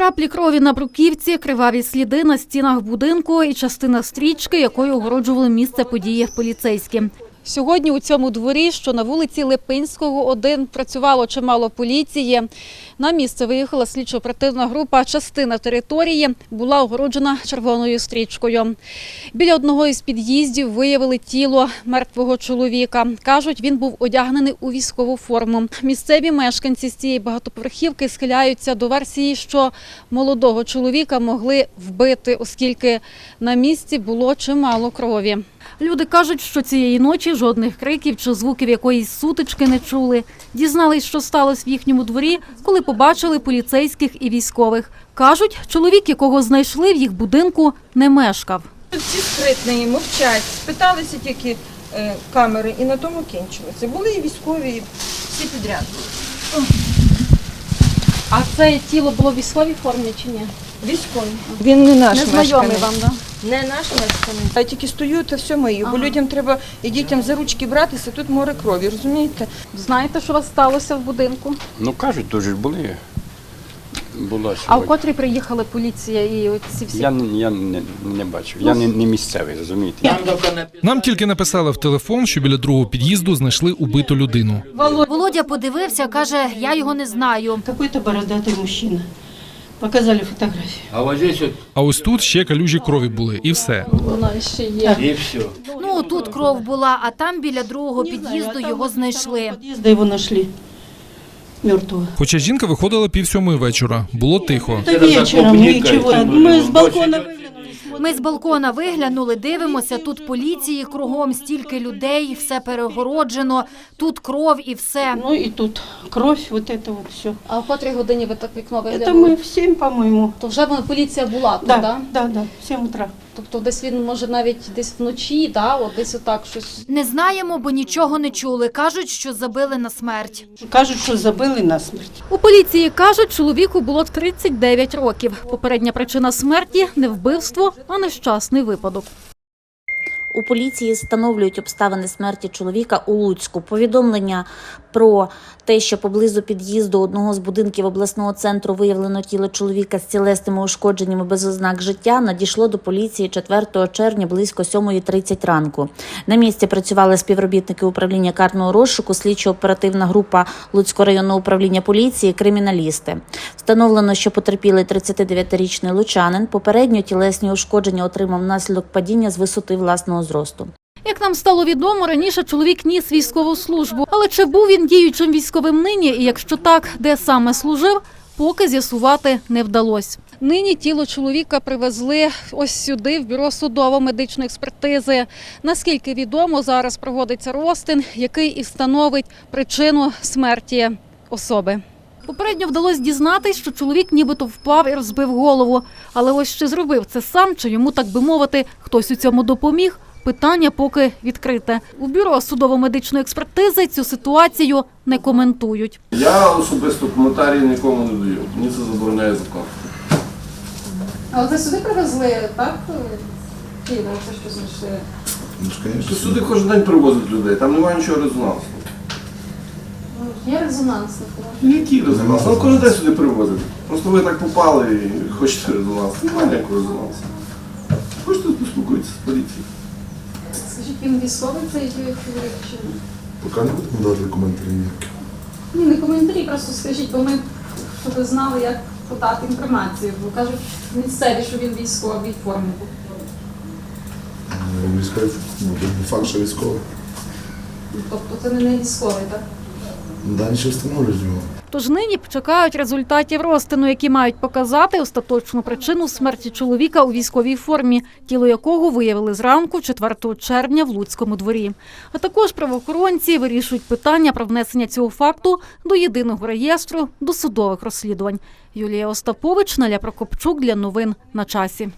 Краплі крові на бруківці, криваві сліди на стінах будинку і частина стрічки, якою огороджували місце події поліцейські. Сьогодні у цьому дворі, що на вулиці Липинського, 1, працювало чимало поліції. На місце виїхала слідчо-оперативна група. Частина території була огороджена червоною стрічкою. Біля одного із під'їздів виявили тіло мертвого чоловіка. Кажуть, він був одягнений у військову форму. Місцеві мешканці з цієї багатоповерхівки схиляються до версії, що молодого чоловіка могли вбити, оскільки на місці було чимало крові. Люди кажуть, що цієї ночі жодних криків чи звуків якоїсь сутички не чули. Дізнались, що сталося в їхньому дворі, коли побачили поліцейських і військових. Кажуть, чоловік, якого знайшли в їх будинку, не мешкав. Всі скритні, мовчать, спиталися тільки е, камери і на тому кінчилося. Були і військові, і всі підряд. А це тіло було в військовій формі чи ні? Військові. Він не наш Незнайомий вам, да? Не наш мешканець. Я тільки стою та все мию, бо Ага. людям треба і дітям за ручки братися, тут море крові, розумієте? Знаєте, що у вас сталося в будинку? Ну кажуть, дуже ж були. Була А в сьогодні. котрій приїхала поліція і ці всі Я, не- я не, не бачив. Я не, не місцевий, розумієте? Нам тільки написали в телефон, що біля другого під'їзду знайшли убиту людину. Володя подивився, каже, я його не знаю. Какой-то бородатый мужчина. Показали фотографию. А вот здесь вот А ось тут ще калюжі крові були, і все. вона ще є. и все. Ну тут кров була, а там біля другого під'їзду його знайшли. Подъезда его нашли мертвого. Хоча жінка виходила пів сьомої вечора, було тихо. Это вечером, ничего. Мы с балкона выглянули. Ми з балкона виглянули, дивимося. Тут поліції кругом стільки людей, все перегороджено. Тут кров і все. Ну и тут кровь, вот это вот все. А в котрій годині ви так вікно Это виглянули? мы в 7, по-моему. То вже вона- поліція була тут, Да, да? да, да, в 7 утра. Тобто десь він може навіть десь вночі, да? От десь отак щось. Не знаємо, бо нічого не чули. Кажуть, що забили на смерть. Кажуть, що забили насмерть. У поліції кажуть, чоловіку було 39 років. Попередня причина смерті не вбивство, а нещасний випадок. У поліції встановлюють обставини смерті чоловіка у Луцьку. Повідомлення про те, що поблизу під'їзду одного з будинків обласного центру виявлено тіло чоловіка з цілесними ушкодженнями без ознак життя, надійшло до поліції 4 червня близько 7.30 ранку. На місці працювали співробітники управління карного розшуку, слідчо-оперативна група Луцького районного управління поліції, криміналісти. Встановлено, що потерпілий 39-річний лучанин попередньо тілесні ушкодження отримав внаслідок падіння з висоти власного зросту. Як нам стало відомо, раніше чоловік ніс військову службу. Але чи був він діючим військовим нині, і якщо так, де саме служив, поки з'ясувати не вдалося. Нині тіло чоловіка привезли ось сюди, в бюро судово-медичної експертизи. Наскільки відомо, зараз проводиться розтин, який і встановить причину смерті особи. Попередньо вдалося дізнатись, що чоловік нібито впав і розбив голову. Але ось чи зробив це сам, чи йому, так би мовити, хтось у цьому допоміг, питання поки відкрите. У бюро судово-медичної експертизи цю ситуацію не коментують. Я особисто коментарі нікому не даю. Мені це забороняє закон. Але ви сюди привезли, так? Тіло, це що знайшли. То сюди кожен день привозять людей, там немає нічого резонансного. Є резонансник. Який резонанс? Ну кожен день сюди привозять. Просто ви так попали і хочете резонанс. Немає ніякого резонансу. Хочете поспілкуйтесь з поліцією. Скажіть, він військовий цей чоловік чи ні? Поки не будемо давати коментарі ніякі. Ні, не коментарі, просто скажіть, бо ми щоб ви знали, як подати інформацію. Бо кажуть місцеві, що він військовий формі. Ну, Військовий, ну, факт, що військовий. Тобто це не військовий, так? Далі встановлюють його. Тож нині чекають результатів розтину, які мають показати остаточну причину смерті чоловіка у військовій формі, тіло якого виявили зранку 4 червня в Луцькому дворі. А також правоохоронці вирішують питання про внесення цього факту до єдиного реєстру досудових розслідувань. Юлія Остапович, Наля Прокопчук для новин на часі.